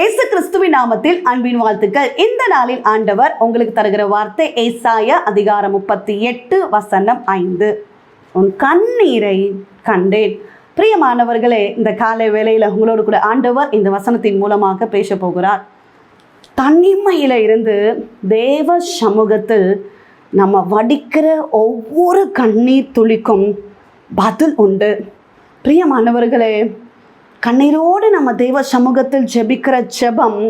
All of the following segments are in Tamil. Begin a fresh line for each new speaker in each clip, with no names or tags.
ஏசு கிறிஸ்துவின் நாமத்தில் அன்பின் வாழ்த்துக்கள். இந்த நாளில் ஆண்டவர் உங்களுக்கு தருகிற வார்த்தை ஏசாய அதிகாரம் முப்பத்தி எட்டு வசனம் ஐந்து. உன் கண்ணீரை கண்டேன். பிரியமானவர்களே இந்த காலை வேளையில் உங்களோடு கூட ஆண்டவர் இந்த வசனத்தின் மூலமாக பேச போகிறார். தனிமையில் இருந்து தேவ சமூகத்தில் நம்ம வடிக்கிற ஒவ்வொரு கண்ணீர் துளிக்கும் பதில் உண்டு. பிரியமானவர்களே கண்ணீரோடு நம்ம தெய்வ சமூகத்தில் ஜெபிக்கிற ஜெபம்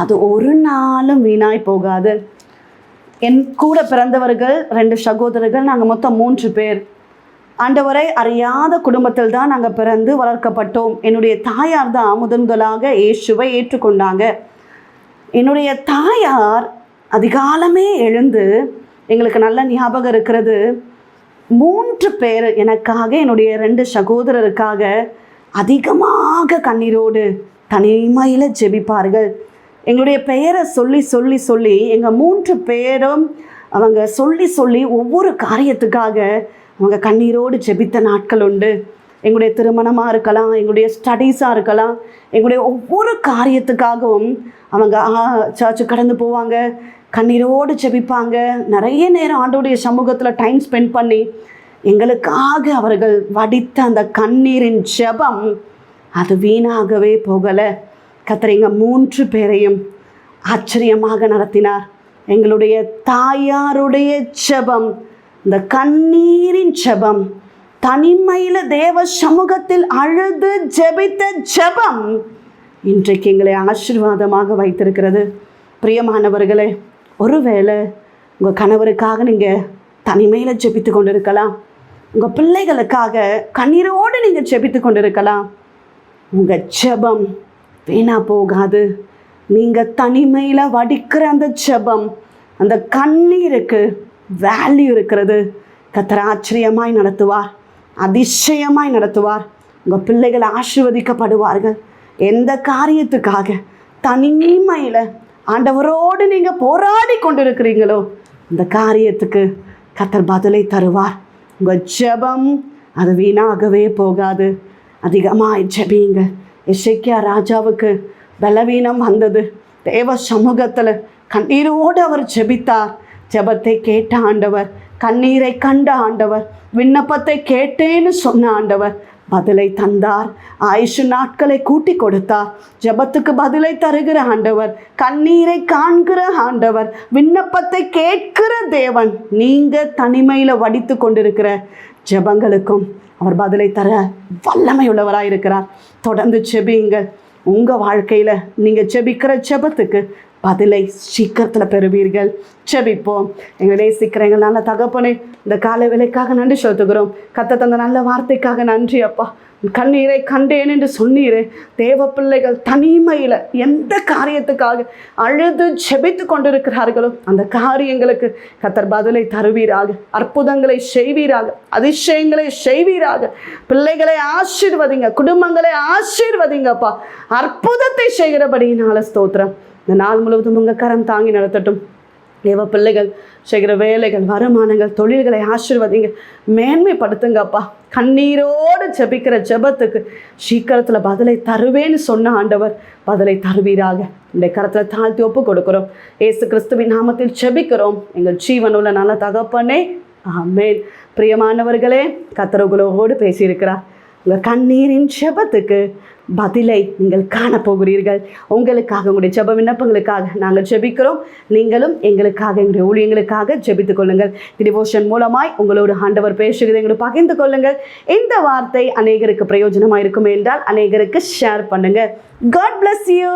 அது ஒரு நாளும் வீணாய் போகாது. என் கூட பிறந்தவர்கள் ரெண்டு சகோதரர்கள் நாங்கள் மொத்தம் மூன்று பேர். ஆண்டவரை அறியாத குடும்பத்தில் தான் நாங்கள் பிறந்து வளர்க்கப்பட்டோம். என்னுடைய தாயார் தான் முதன் முதலாக இயேசுவை ஏற்றுக்கொண்டாங்க. என்னுடைய தாயார் அதிகாலமே எழுந்து எங்களுக்கு நல்ல ஞாபகம் இருக்கிறது. மூன்று பேர் எனக்காக என்னுடைய ரெண்டு சகோதரருக்காக அதிகமாக கண்ணீரோடு தனிமையில் ஜெபிப்பார்கள். எங்களுடைய பெயரை சொல்லி சொல்லி சொல்லி எங்கள் மூன்று பேரும் அவங்க சொல்லி சொல்லி ஒவ்வொரு காரியத்துக்காக அவங்க கண்ணீரோடு ஜெபித்த நாட்கள் உண்டு. எங்களுடைய திருமணமாக இருக்கலாம் எங்களுடைய ஸ்டடீஸாக இருக்கலாம் எங்களுடைய ஒவ்வொரு காரியத்துக்காகவும் அவங்க சர்ச்சு கடந்து போவாங்க. கண்ணீரோடு ஜெபிப்பாங்க. நிறைய நேரம் ஆண்டோடைய சமூகத்தில் டைம் ஸ்பெண்ட் பண்ணி எங்களுக்காக அவர்கள் வடித்த அந்த கண்ணீரின் ஜெபம் அது வீணாகவே போகலை. கத்திரிங்க மூன்று பேரையும் ஆச்சரியமாக நடத்தினார். எங்களுடைய தாயாருடைய ஜெபம் இந்த கண்ணீரின் ஜெபம் தனிமையில் தேவ சமூகத்தில் அழுது ஜெபித்த ஜெபம் இன்றைக்கு எங்களை ஆசீர்வாதமாக வைத்திருக்கிறது. பிரியமானவர்களே ஒருவேளை உங்கள் கணவருக்காக நீங்கள் தனிமையில் ஜெபித்து கொண்டிருக்கலாம். உங்கள் பிள்ளைகளுக்காக கண்ணீரோடு நீங்கள் செபித்து கொண்டிருக்கலாம். உங்கள் ஜெபம் வீணா போகாது. நீங்கள் தனிமையில் வடிக்கிற அந்த ஜெபம் அந்த கண்ணீருக்கு வேல்யூ இருக்கிறது. கத்தர் ஆச்சரியமாய் நடத்துவார் அதிசயமாய் நடத்துவார். உங்கள் பிள்ளைகள் ஆசிர்வதிக்கப்படுவார்கள். எந்த காரியத்துக்காக தனிமையில் ஆண்டவரோடு நீங்கள் போராடி கொண்டிருக்கிறீங்களோ அந்த காரியத்துக்கு கத்தர் பதிலை தருவார். உங்கள் ஜெபம் அது வீணாகவே போகாது. அதிகமாக ஜெபிங்க இசைக்கியா ராஜாவுக்கு பலவீனம் வந்தது. தேவ சமூகத்தில் கண்ணீரோடு அவர் ஜெபித்தார். ஜெபத்தை கேட்ட ஆண்டவர் கண்ணீரை கண்ட ஆண்டவர் விண்ணப்பத்தை கேட்டேன்னு சொன்ன ஆண்டவர் பதிலை தந்தார். ஆயுஷு நாட்களை கூட்டி கொடுத்தார். ஜெபத்துக்கு பதிலை தருகிற ஆண்டவர் கண்ணீரை காண்கிற ஆண்டவர் விண்ணப்பத்தை கேட்கிற தேவன் நீங்கள் தனிமையில் வடித்து கொண்டிருக்கிற ஜெபங்களுக்கும் அவர் பதிலை தர வல்லமை உள்ளவராக இருக்கிறார். தொடர்ந்து செபியுங்கள் உங்கள் வாழ்க்கையில் நீங்கள் செபிக்கிற ஜெபத்துக்கு பதிலை சீக்கிரத்தில் பெறுவீர்கள். செபிப்போம். எங்களை சீக்கிரங்கள் எங்கள் நல்ல தகப்பனே இந்த காலை வேலைக்காக நன்றி செலுத்துகிறோம். கத்த தந்த நல்ல வார்த்தைக்காக நன்றி அப்பா. கண்ணீரை கண்டேன் என்று சொன்னீரே. தேவ பிள்ளைகள் தனிமையில் எந்த காரியத்துக்காக அழுது செபித்து கொண்டிருக்கிறார்களோ அந்த காரியங்களுக்கு கத்தர் பதிலை தருவீராக. அற்புதங்களை செய்வீராக. அதிசயங்களை செய்வீராக. பிள்ளைகளை ஆசீர்வதிங்க குடும்பங்களை ஆசீர்வதிங்கப்பா. அற்புதத்தை செய்கிறபடியினால ஸ்தோத்திரம். இந்த நாள் முழுவதும் உங்கள் கரம் தாங்கி நடத்தட்டும். தேவ பிள்ளைகள் செய்கிற வேலைகள் வருமானங்கள் தொழில்களை ஆசீர்வதிங்க. மேன்மைப்படுத்துங்கப்பா. கண்ணீரோடு ஜெபிக்கிற ஜெபத்துக்கு சீக்கிரத்தில் பதிலை தருவேன்னு சொன்ன ஆண்டவர் பதிலை தருவீராக. இந்த கரத்தில் தாழ்த்தி ஒப்பு கொடுக்குறோம். ஏசு கிறிஸ்துவின் நாமத்தில் ஜெபிக்கிறோம். எங்கள் ஜீவனுள்ள நல்ல தகப்பனே. ஆமேன். பிரியமானவர்களே கத்தரவுகளோடு பேசியிருக்கிறார். உங்கள் கண்ணீரின் செபத்துக்கு பதிலை நீங்கள் காணப்போகிறீர்கள். உங்களுக்காக உங்களுடைய ஜெப விண்ணப்பங்களுக்காக நாங்கள் ஜெபிக்கிறோம் நீங்களும் எங்களுக்காக எங்களுடைய ஊழியங்களுக்காக ஜெபித்துக் கொள்ளுங்கள். டிவோஷன் மூலமாய் உங்களோட ஆண்டவர் பேசுகிறதை எங்களுக்கு பகிர்ந்து கொள்ளுங்கள். இந்த வார்த்தை அநேகருக்கு பிரயோஜனமாக இருக்கும் என்றால் அநேகருக்கு ஷேர் பண்ணுங்கள். God bless you